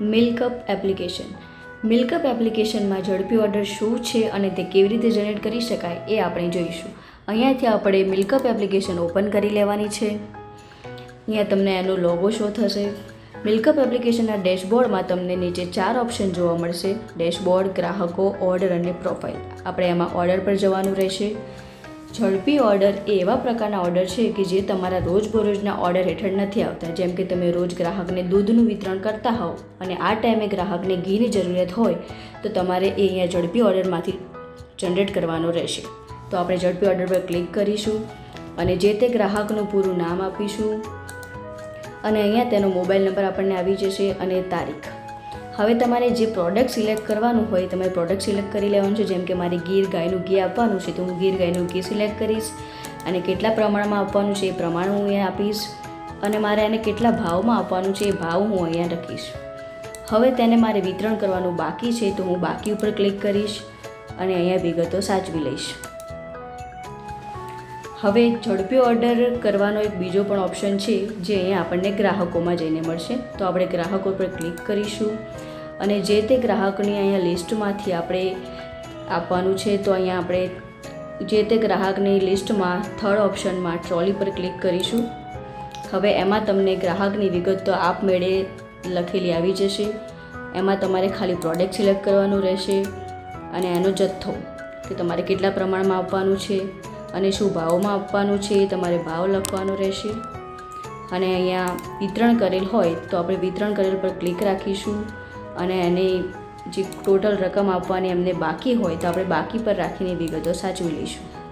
MilkUp application. MilkUp એપ્લિકેશનમાં ઝડપી order શું છે અને તે કેવી રીતે જનરેટ કરી શકાય એ આપણે જોઈશું. અહીંયાથી આપણે મિલ્કઅપ એપ્લિકેશન ઓપન કરી લેવાની છે. અહીંયા તમને એનો લોગો શો થશે. મિલ્કઅપ એપ્લિકેશનના ડેશબોર્ડમાં તમને નીચે ચાર ઓપ્શન જોવા મળશે. ડેશબોર્ડ, ગ્રાહકો ઓર્ડર અને પ્રોફાઇલ આપણે એમાં ઓર્ડર પર જવાનું રહેશે. ઝડપી ઓર્ડર એ એવા પ્રકારના ઓર્ડર છે કે જે તમારા રોજબરોજના ઓર્ડર હેઠળ નથી આવતા. જેમ કે તમે રોજ ગ્રાહકને દૂધનું વિતરણ કરતા હોવ અને આ ટાઈમે ગ્રાહકને ઘીની જરૂરિયાત હોય, તો તમારે એ અહીંયા ઝડપી ઓર્ડરમાંથી જનરેટ કરવાનો રહેશે. તો આપણે ઝડપી ઓર્ડર પર ક્લિક કરીશું અને જે તે ગ્રાહકનું પૂરું નામ આપીશું. અને અહીંયા તેનો મોબાઈલ નંબર આપણને આવી જશે અને તારીખ. હવે તમારે જે પ્રોડક્ટ સિલેક્ટ કરવાનું હોય તમારે પ્રોડક્ટ સિલેક્ટ કરી લેવાનું છે. જેમ કે મારે ગીર ગાયનું ઘી આપવાનું છે, તો હું ગીર ગાયનું ઘી સિલેક્ટ કરીશ અને કેટલા પ્રમાણમાં આપવાનું છે એ પ્રમાણ હું અહીંયા આપીશ અને મારે એને કેટલા ભાવમાં આપવાનું છે એ ભાવ હું અહીંયા લખીશ. હવે તેને મારે વિતરણ કરવાનું બાકી છે, તો હું બાકી ઉપર ક્લિક કરીશ અને અહીંયા વિગતો સાચવી લઈશ. હવે ઝડપી ઓર્ડર કરવાનો એક બીજો પણ ઓપ્શન છે, જે અહીંયા આપણને ગ્રાહકોમાં જઈને મળશે. તો આપણે ગ્રાહકો પર ક્લિક કરીશું અને જે તે ગ્રાહકની અહીંયા લિસ્ટમાંથી આપણે આપવાનું છે, તો અહીંયા આપણે જે તે ગ્રાહકની લિસ્ટમાં થર્ડ ઓપ્શનમાં ટ્રોલી પર ક્લિક કરીશું. હવે એમાં તમને ગ્રાહકની વિગત તો આપમેળે લખેલી આવી જશે. એમાં તમારે ખાલી પ્રોડક્ટ સિલેક્ટ કરવાનું રહેશે અને એનો જથ્થો કે તમારે કેટલા પ્રમાણમાં આપવાનું છે. અને શું ભાવમાં આપવાનું છે તમારે ભાવ લખવાનો રહેશે. અને અહીંયા વિતરણ કરેલ હોય તો આપણે વિતરણ કરેલ પર ક્લિક રાખીશું. અને એની જે ટોટલ રકમ આપવાની એમને બાકી હોય તો આપણે બાકી પર રાખીને વિગતો સાચવી લઈશું.